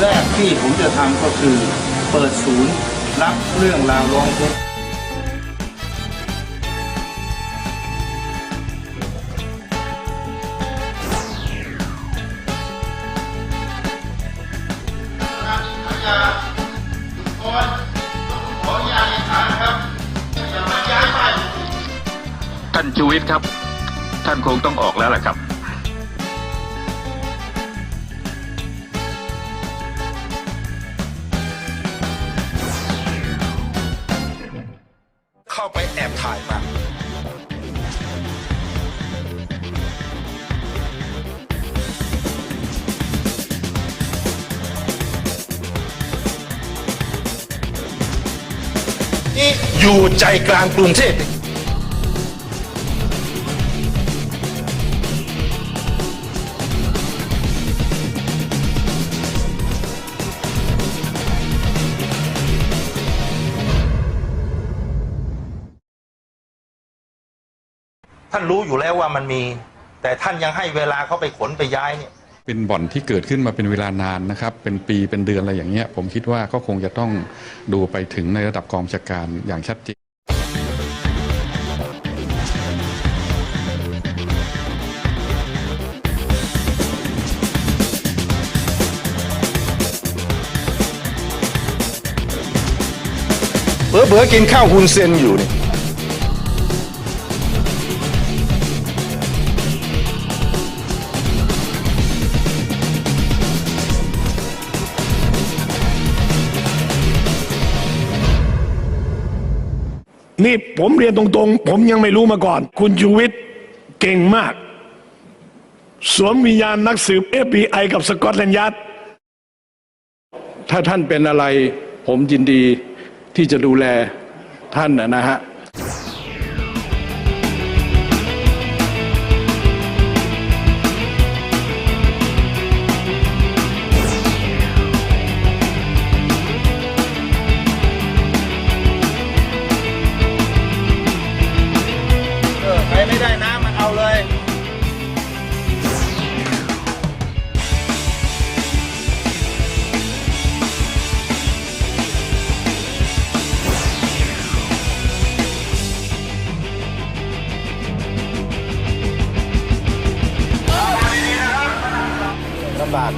แรกที่ผมจะทำก็คือเปิดศูนย์รับเรื่องราวร้องทุกข์ท่านชูวิทย์ครับ ท่านคงต้องออกแล้วแหละครับาไปแอบถ่ายมานี่อยู่ใจกลางกรุงเทพ ท่านรู้อยู่แล้วว่ามันมี แต่ท่านยังให้เวลาเขาไปขนไปย้ายเนี่ยเป็นบ่อนที่เกิดขึ้นมาเป็นเวลานานนะครับ เป็นปีเป็นเดือนอะไรอย่างเงี้ย ผมคิดว่าก็คงจะต้องดูไปถึงในระดับกองบัญชาการอย่างชัดเจนเบอเบอๆกินข้าวฮุนเซนอยู่นี่ นี่ผมเรียนตรงๆ ผมยังไม่รู้มาก่อน คุณชูวิทย์เก่งมาก สวมวิญญาณนักสืบ FBI กับสกอตแลนด์ยาร์ดถ้าท่านเป็นอะไร ผมยินดีที่จะดูแลท่านนะฮะ บาก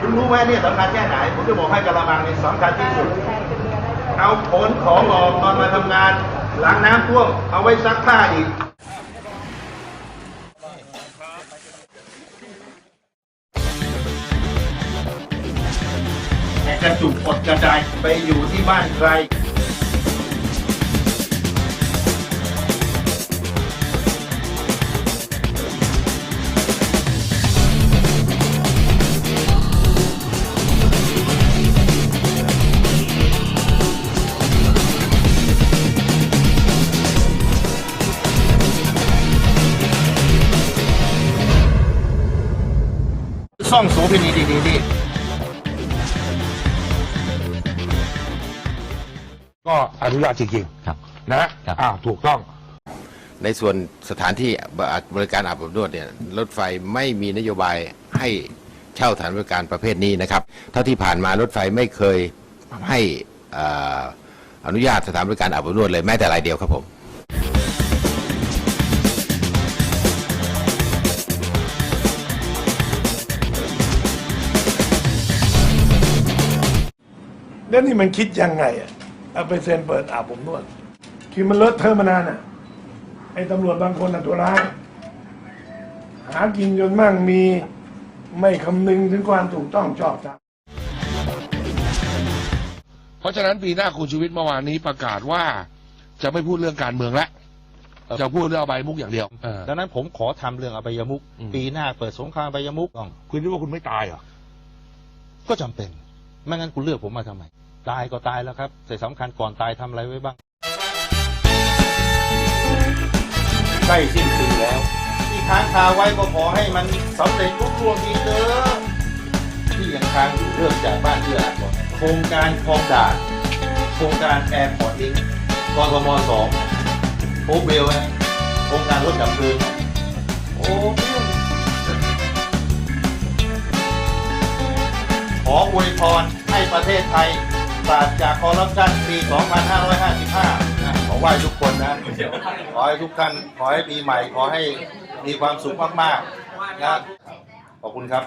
คุณรู้ไหมเนี่ยสำคัญแค่ไหน ผมจะบอกให้กระมังเนี่ยสำคัญที่สุด เอาขนของออกตอนมาทำงานหลังน้ำท่วม เอาไว้ซักผ้าอีกแกระจุกกดกระจายไปอยู่ที่บ้านใคร ซ่องโสเภณีดีๆนี่ก็อนุญาตจริงๆครับนะครับอ้าวถูกต้อง ในส่วนสถานที่บริการอาบอบนวดเนี่ยรถไฟไม่มีนโยบายให้เช่าสถานบริการประเภทนี้นะครับ เท่าที่ผ่านมารถไฟไม่เคยให้เอ่ออนุญาตสถานบริการอาบอบนวดเลยแม้แต่รายเดียวครับผม แล้วนี่มันคิดยังไงอะเอาไปเซ็นเปิดอาบผมนวดคือมันเลอะเทอะมานานอะ ไอ้ตำรวจบางคนอะตัวร้าย หากินจนมั่งมีไม่คำนึงถึงความถูกต้องชอบธรรม เพราะฉะนั้นปีหน้าคุณชูวิทย์เมื่อวานนี้ประกาศว่า จะไม่พูดเรื่องการเมืองแล้วจะพูดเรื่องอบายมุกอย่างเดียวเออ ดังนั้นผมขอทำเรื่องอบายมุกอืม ปีหน้าเปิดสงครามอบายมุกต้องคุณคิดว่าคุณไม่ตายเหรอก็จำเป็น ไม่งั้นคุณเลือกผมมาทำไม ตายก็ตายแล้วครับแต่สำคัญก่อนตายทำอะไรไว้บ้าง ใกล้สิ้นปีแล้ว ที่ค้างคาไว้ก็ขอให้มันสำเร็จรุ่งเร่วงทีเถอะที่ยังค้างอยู่เริ่มจากบ้านเอื้ออาทรโครงการคลองด่านโครงการแอร์พอร์ตลิงกทมสองโอเบลนะโครงการรถดับเพลิงนะโอ้ขออวยพรให้ประเทศไทย ปราศจากคอร์รัปชันปี 2555นะขอไหว้ทุกคนนะ ขอให้ทุกท่าน ขอให้ปีใหม่ ขอให้มีความสุขมากๆนะขอบคุณครับ